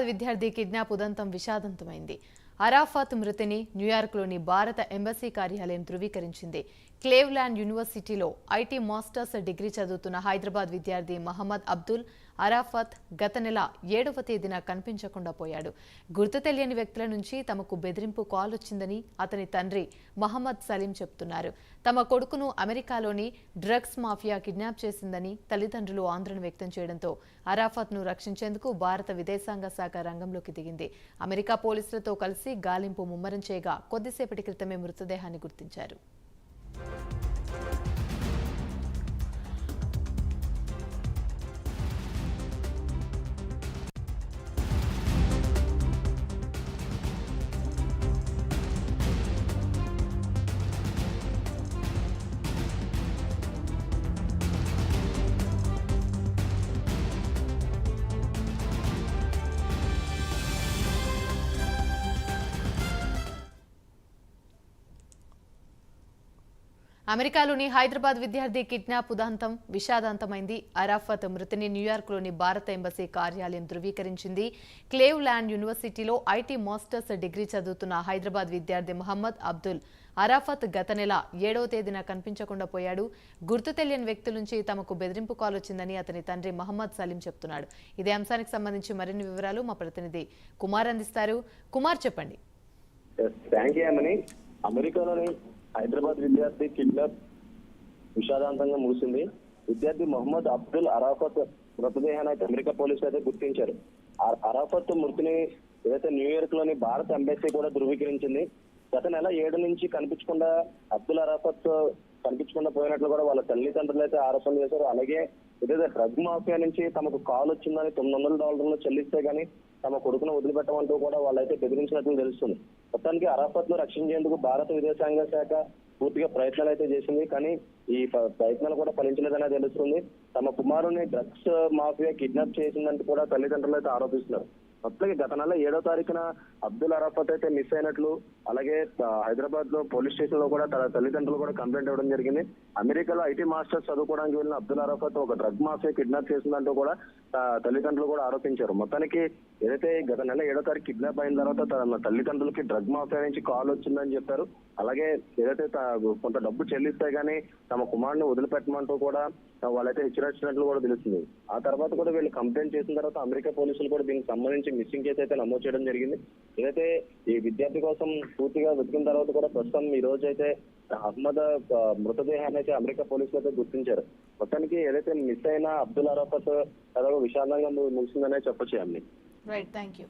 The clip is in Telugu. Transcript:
హైదరాబాద్ విద్యార్థి కిడ్నాప్ ఉదంతం విషాదంతమైంది. అరాఫాత్ మృతిని న్యూయార్క్లోని భారత ఎంబసీ కార్యాలయం ధృవీకరించింది. క్లేవ్లాండ్ యూనివర్సిటీలో ఐటీ మాస్టర్స్ డిగ్రీ చదువుతున్న హైదరాబాద్ విద్యార్థి మహమ్మద్ అబ్దుల్ అరాఫత్ గత నెల ఏడవ తేదీన కనిపించకుండా పోయాడు. గుర్తు తెలియని వ్యక్తుల నుంచి తమకు బెదిరింపు కాల్ వచ్చిందని అతని తండ్రి మహమ్మద్ సలీం చెప్తున్నారు. తమ కొడుకును అమెరికాలోని డ్రగ్స్ మాఫియా కిడ్నాప్ చేసిందని తల్లిదండ్రులు ఆందోళన వ్యక్తం చేయడంతో అరాఫత్ను రక్షించేందుకు భారత విదేశాంగ శాఖ రంగంలోకి దిగింది. అమెరికా పోలీసులతో కలిసి గాలింపు ముమ్మరం చేయగా కొద్దిసేపటి క్రితమే మృతదేహాన్ని గుర్తించారు. అమెరికాలోని హైదరాబాద్ విద్యార్థి కిడ్నాప్ ఉదాంతం విషాదాంతమైంది. అరాఫత్ మృతిని న్యూయార్క్లోని భారత ఎంబసీ కార్యాలయం ధృవీకరించింది. క్లేవ్ ల్యాండ్ యూనివర్సిటీలో ఐటీ మాస్టర్స్ డిగ్రీ చదువుతున్న హైదరాబాద్ విద్యార్థి మహమ్మద్ అబ్దుల్ అరాఫత్ గత నెల ఏడవ తేదీన కనిపించకుండా పోయాడు. గుర్తు తెలియని వ్యక్తుల నుంచి తమకు బెదిరింపు కాల్ వచ్చిందని అతని తండ్రి మహమ్మద్ సలీం చెప్తున్నాడు. ఇదే అంశానికి సంబంధించి మరిన్ని వివరాలు మా ప్రతినిధి కుమార్ అందిస్తారు. కుమార్ చెప్పండి. అమెరికాలోని హైదరాబాద్ విద్యార్థి కిడ్నాప్ విషాదాంతంగా ముగిసింది. విద్యార్థి మొహమ్మద్ అబ్దుల్ అరాఫత్ మృతదేహాన్ని అయితే అమెరికా పోలీసులు అయితే గుర్తించారు. ఆ- అరాఫత్ మృతిని ఏదైతే న్యూయార్క్లోని భారత ఎంబసీ కూడా ధృవీకరించింది. గత నెల ఏడు నుంచి కనిపించకుండా అబ్దుల్ అరాఫత్ కనిపించకుండా పోయినట్లు కూడా వాళ్ళ తల్లిదండ్రులు అయితే ఆరోపణలు చేశారు. అలాగే ఏదైతే డ్రగ్ మాఫియా నుంచి తమకు కాల్ వచ్చిందని తొమ్మిది వందల డాలర్లు చెల్లిస్తే గానీ తమ కొడుకును వదిలిపెట్టమంటూ కూడా వాళ్ళైతే బెదిరించినట్లు తెలుస్తుంది. మొత్తానికి అరాఫత్ను రక్షించేందుకు భారత విదేశాంగ శాఖ పూర్తిగా ప్రయత్నాలు అయితే చేసింది. కానీ ఈ ప్రయత్నాలు కూడా ఫలించలేదని తెలుస్తుంది. తమ కుమారుని డ్రగ్స్ మాఫియా కిడ్నాప్ చేసిందంటూ కూడా తల్లిదండ్రులు అయితే ఆరోపిస్తున్నారు. అట్లాగే గత నెల ఏడో తారీఖున అబ్దుల్ అరాఫత్ అయితే మిస్ అయినట్లు అలాగే హైదరాబాద్లో పోలీస్ స్టేషన్లో కూడా తన తల్లిదండ్రులు కూడా కంప్లైంట్ ఇవ్వడం జరిగింది. అమెరికాలో ఐటీ మాస్టర్స్ చదువుకోవడానికి వెళ్ళిన అబ్దుల్ అరాఫత్ ఒక డ్రగ్ మాఫియా కిడ్నాప్ చేసిందంటూ కూడా తల్లిదండ్రులు కూడా ఆరోపించారు. మొత్తానికి ఏదైతే గత నెల ఏడో తారీఖు కిడ్నాప్ అయిన తర్వాత తన తల్లిదండ్రులకి డ్రగ్ మాఫియా నుంచి కాల్ వచ్చిందని చెప్పారు. అలాగే ఏదైతే త- కొంత డబ్బు చెల్లిస్తే గానీ తమ కుమారుని వదిలిపెట్టమంటూ కూడా వాళ్ళైతే హెచ్చరించినట్లు కూడా తెలుస్తుంది. ఆ తర్వాత కూడా వీళ్ళు కంప్లైంట్ చేసిన తర్వాత అమెరికా పోలీసులు కూడా దీనికి సంబంధించి మిస్సింగ్ కేసు అయితే నమోదు చేయడం జరిగింది. ఏదైతే ఈ విద్యార్థి కోసం పూర్తిగా వెతికిన తర్వాత కూడా ప్రస్తుతం ఈ రోజు అయితే అహ్మద్ మృతదేహాన్ని అయితే అమెరికా పోలీసులు అయితే గుర్తించారు. మొత్తానికి ఏదైతే మిస్ అయిన అబ్దుల్ అరాఫత్ కథ విషాదంగా ముగిసిందనే చెప్పొచ్చు అన్ని. Right thank you